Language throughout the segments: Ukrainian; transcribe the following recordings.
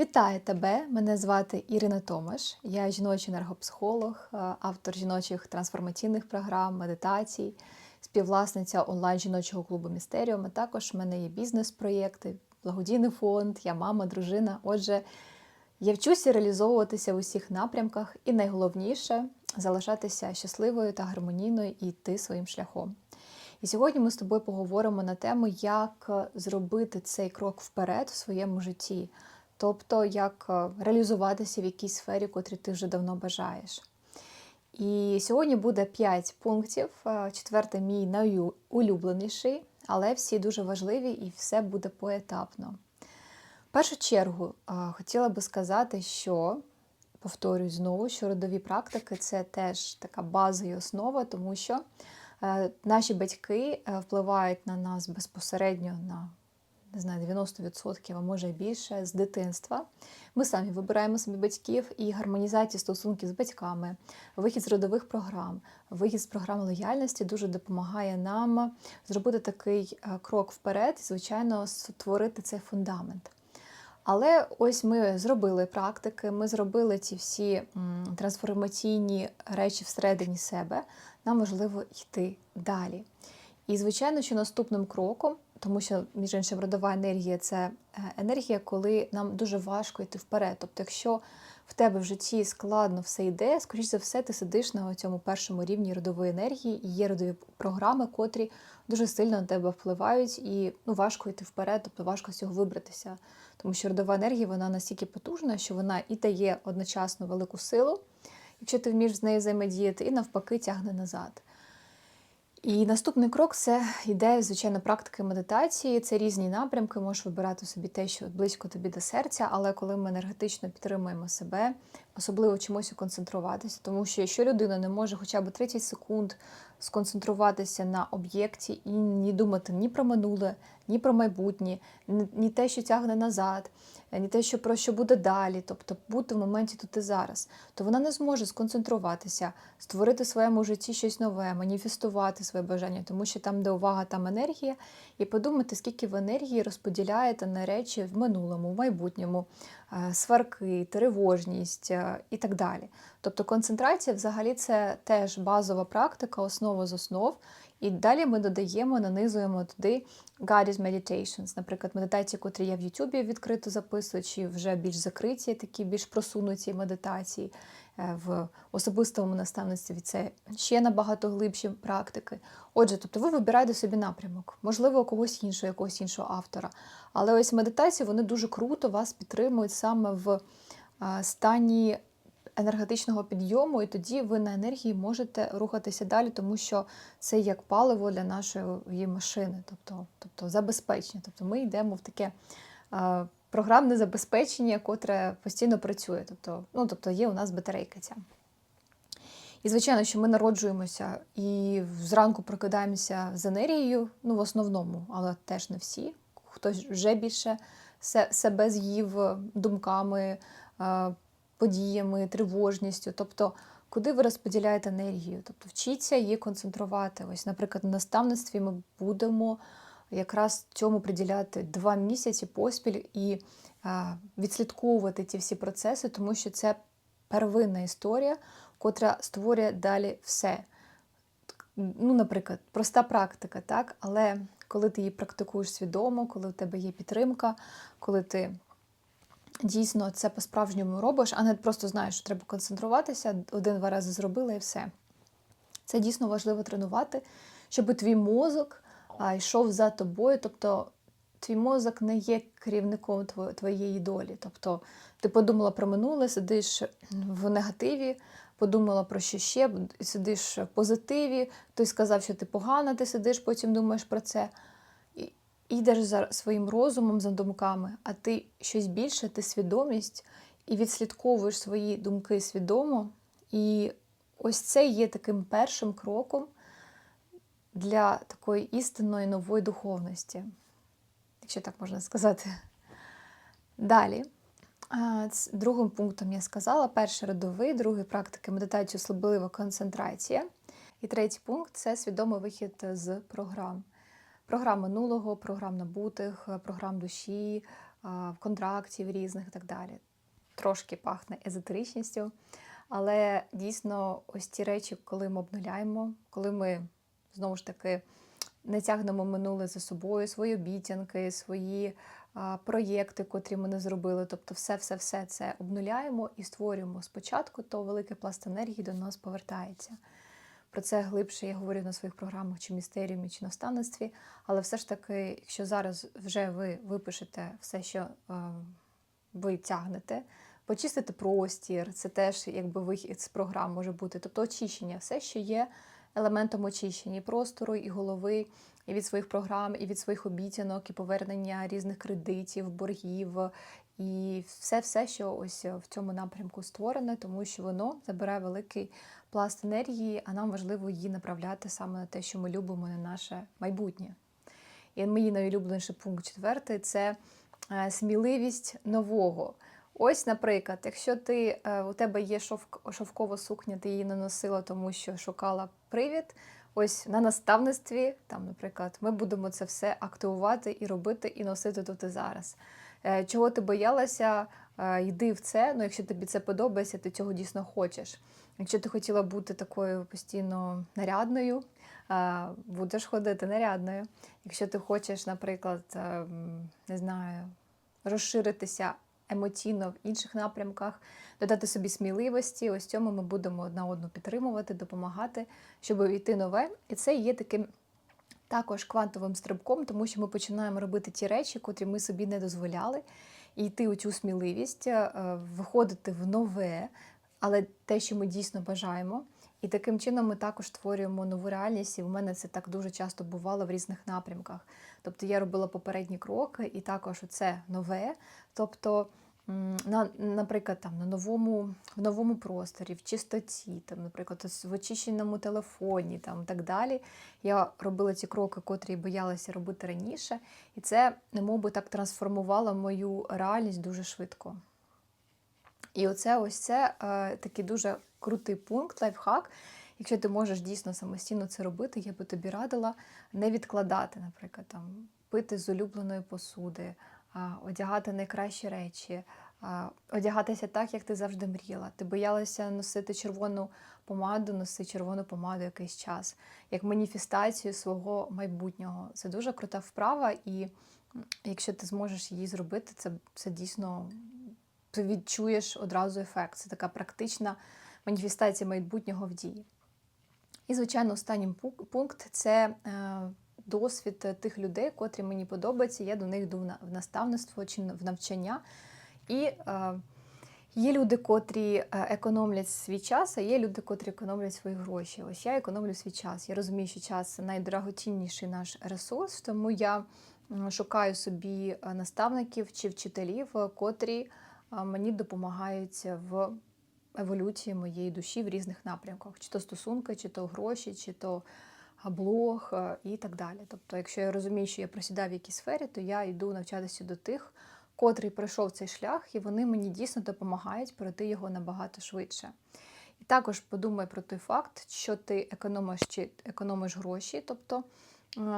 Вітаю тебе! Мене звати Ірина Томаш. Я жіночий енергопсихолог, е, автор жіночих трансформаційних програм, медитацій, співвласниця онлайн жіночого клубу Містеріум. А також в мене є бізнес-проєкти, благодійний фонд, я мама, дружина. Отже, я вчуся реалізовуватися в усіх напрямках, і найголовніше залишатися щасливою та гармонійною і йти своїм шляхом. І сьогодні ми з тобою поговоримо на тему, як зробити цей крок вперед в своєму житті, тобто як е, реалізуватися в якійсь сфері, котрі ти вже давно бажаєш. І сьогодні буде 5 пунктів. Е, Четвертий мій найулюбленіший, але всі дуже важливі і все буде поетапно. В першу чергу е, хотіла би сказати, що повторюю знову, що родові практики це теж така база і основа, тому що наші батьки впливають на нас безпосередньо на не знаю, 90%, а може більше з дитинства. Ми самі вибираємо собі батьків і гармонізація стосунків з батьками, вихід з родових програм, вихід з програм лояльності дуже допомагає нам зробити такий е, крок вперед і, звичайно, створити цей фундамент. Але ось ми зробили практики, ми зробили ці всі трансформаційні речі всередині себе. Нам важливо йти далі. І, звичайно, що наступним кроком, тому що, між іншим, родова енергія це е, енергія, коли нам дуже важко йти вперед. Тобто, якщо в тебе в житті складно все йде, скоріш за все, ти сидиш на цьому першому рівні родової енергії, і є родові програми, котрі дуже сильно на тебе впливають, і ну, важко йти вперед, тобто важко з цього вибратися. Тому що родова енергія вона настільки потужна, що вона і дає одночасно велику силу, якщо ти вмієш з нею взаємодіяти, і навпаки тягне назад. І наступний крок це йде, звичайно, практики медитації. Це різні напрямки, можеш вибирати собі те, що близько тобі до серця, але коли ми енергетично підтримуємо себе, особливо чомусь концентруватися, тому що якщо людина не може хоча б 30 секунд сконцентруватися на об'єкті і не думати ні про минуле, ні про майбутнє, ні, те, що тягне назад, ні те, що про що буде далі, тобто бути в моменті тут і зараз, то вона не зможе сконцентруватися, створити в своєму житті щось нове, маніфестувати своє бажання, тому що там, де увага, там енергія, і подумати, скільки ви енергії розподіляєте на речі в минулому, в майбутньому, е, сварки, тривожність е, і так далі. Тобто концентрація взагалі це теж базова практика, основа з основ. І далі ми додаємо, нанизуємо туди Goddess Meditations, наприклад, медитації, котрі я в Ютубі відкрито записую, чи вже більш закриті, такі більш просунуті медитації е, в особистому наставництві. Це ще набагато глибші практики. Отже, тобто ви вибираєте собі напрямок, можливо, у когось іншого, якогось іншого автора. Але ось медитації вони дуже круто вас підтримують саме в е, стані енергетичного підйому, і тоді ви на енергії можете рухатися далі, тому що це як паливо для нашої машини, тобто тобто забезпечення. Тобто ми йдемо в таке е, програмне забезпечення, котре постійно працює. Тобто, ну, тобто є у нас батарейка ця. І, звичайно, що ми народжуємося і зранку прокидаємося з енергією, ну, в основному, але теж не всі. Хтось вже більше себе з'їв думками, е, подіями, тривожністю. Тобто, куди ви розподіляєте енергію? Тобто вчіться її концентрувати. Ось, наприклад, на наставництві ми будемо якраз цьому приділяти два місяці поспіль і відслідковувати ті всі процеси, тому що це первинна історія, котра створює далі все. Ну, Наприклад, проста практика, так? але коли ти її практикуєш свідомо, коли у тебе є підтримка, коли ти дійсно це по-справжньому робиш, а не просто знаєш, що треба концентруватися, один-два рази зробила і все. Це дійсно важливо тренувати, щоб твій мозок йшов за тобою. Тобто твій мозок не є керівником твоєї долі. Тобто ти подумала про минуле, сидиш в негативі, подумала про що ще, сидиш в позитиві, хтось сказав, що ти погана, ти сидиш, потім думаєш про це йдеш за своїм розумом, за думками, а ти щось більше, ти свідомість і відслідковуєш свої думки свідомо. І ось це є таким першим кроком для такої істинної нової духовності, якщо так можна сказати. Далі. Другим пунктом я сказала: перший родовий, другий практики медитації, особлива концентрація. І третій пункт це свідомий вихід з програм програм минулого, програм набутих, програм душі, контрактів різних і так далі. Трошки пахне езотеричністю. Але дійсно, ось ті речі, коли ми обнуляємо, коли ми знову ж таки не тягнемо минуле за собою, свої обіцянки, свої а, проєкти, котрі ми не зробили. Тобто, все, все, все це обнуляємо і створюємо спочатку, то великий пласт енергії до нас повертається. Про це глибше я говорю на своїх програмах чи містеріумі, чи наставництві. Але все ж таки, якщо зараз вже ви випишете все, що е, ви тягнете, почистити простір, це теж якби вихід з програм може бути. Тобто очищення, все, що є елементом очищення і простору, і голови, і від своїх програм, і від своїх обіцянок, і повернення різних кредитів, боргів, і все, все, що ось в цьому напрямку створене, тому що воно забирає великий пласт енергії, а нам важливо її направляти саме на те, що ми любимо, на наше майбутнє. І мій найулюбленіший пункт четвертий це е, сміливість нового. Ось, наприклад, якщо ти е, у тебе є шовк, шовкова сукня, ти її не носила, тому що шукала привід. Ось на наставництві, там, наприклад, ми будемо це все активувати і робити, і носити тут і зараз. Е, Чого ти боялася, е, йди в це. Ну, якщо тобі це подобається, ти цього дійсно хочеш. Якщо ти хотіла бути такою постійно нарядною, будеш ходити нарядною. Якщо ти хочеш, наприклад, е, не знаю, розширитися емоційно в інших напрямках, додати собі сміливості, ось цьому ми будемо одна одну підтримувати, допомагати, щоб йти нове. І це є таким також квантовим стрибком, тому що ми починаємо робити ті речі, котрі ми собі не дозволяли, і йти у цю сміливість, е, виходити в нове, але те, що ми дійсно бажаємо. І таким чином ми також створюємо нову реальність, і в мене це так дуже часто бувало в різних напрямках. Тобто я робила попередні кроки, і також це нове. Тобто, на, наприклад, там на новому, в новому просторі, в чистоті, там, наприклад, в очищеному телефоні, там так далі. Я робила ці кроки, котрі боялася робити раніше, і це немов би так трансформувало мою реальність дуже швидко. І оце ось це е, такий дуже крутий пункт, лайфхак. Якщо ти можеш дійсно самостійно це робити, я би тобі радила не відкладати, наприклад, там пити з улюбленої посуди, одягати найкращі речі, одягатися так, як ти завжди мріяла. Ти боялася носити червону помаду, носи червону помаду якийсь час, як маніфестацію свого майбутнього. Це дуже крута вправа, і якщо ти зможеш її зробити, це, це дійсно ти відчуєш одразу ефект. Це така практична маніфестація майбутнього в дії. І, звичайно, останній пункт це е, досвід тих людей, котрі мені подобаються. Я до них йду в наставництво чи в навчання. І е, є люди, котрі е, економлять свій час, а є люди, котрі економлять свої гроші. Ось я економлю свій час. Я розумію, що час найдорогоцінніший наш ресурс, тому я шукаю собі наставників чи вчителів, котрі мені допомагають в еволюції моєї душі в різних напрямках, чи то стосунки, чи то гроші, чи то блог і так далі. Тобто, якщо я розумію, що я просідав в якійсь сфері, то я йду навчатися до тих, котрий пройшов цей шлях, і вони мені дійсно допомагають пройти його набагато швидше. І також подумай про той факт, що ти економиш чи економиш гроші, тобто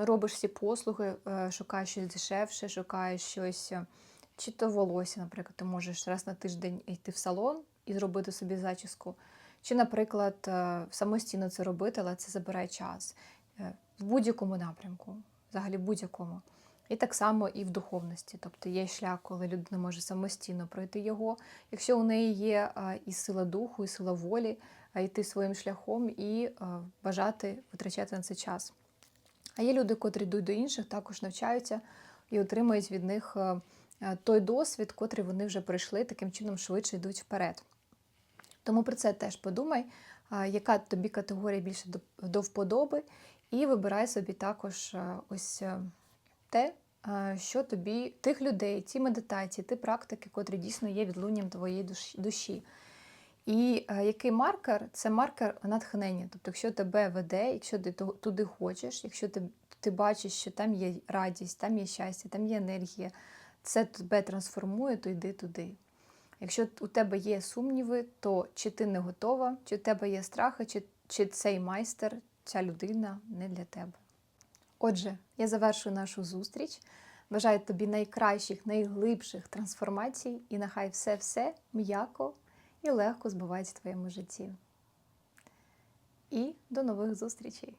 робиш всі послуги, е, шукаєш щось дешевше, шукаєш щось, е, чи то волосся, наприклад, ти можеш раз на тиждень йти в салон і зробити собі зачіску. Чи, наприклад, е, самостійно це робити, але це забирає час Е, в будь-якому напрямку, взагалі будь-якому. І так само і в духовності. Тобто є шлях, коли людина може самостійно пройти його. Якщо у неї є е, і сила духу, і сила волі, йти своїм шляхом і бажати витрачати на це час. А є люди, котрі йдуть до інших, також навчаються і отримують від них той досвід, котрий вони вже пройшли, таким чином швидше йдуть вперед. Тому про це теж подумай, яка тобі категорія більше до, до вподоби, і вибирай собі також е, ось е, те, е, що тобі, тих людей, ті медитації, ті практики, котрі дійсно є відлунням твоєї душі-. І е, який маркер? Це маркер натхнення. Тобто, якщо тебе веде, якщо ти туди хочеш, якщо ти, ти бачиш, що там є радість, там є щастя, там є енергія, це тебе трансформує, то йди туди. Якщо у тебе є сумніви, то чи ти не готова, чи у тебе є страхи, чи, чи цей майстер, ця людина не для тебе. Отже, я завершую нашу зустріч. Бажаю тобі найкращих, найглибших трансформацій, і нехай все-все м'яко і легко збувається в твоєму житті. І до нових зустрічей!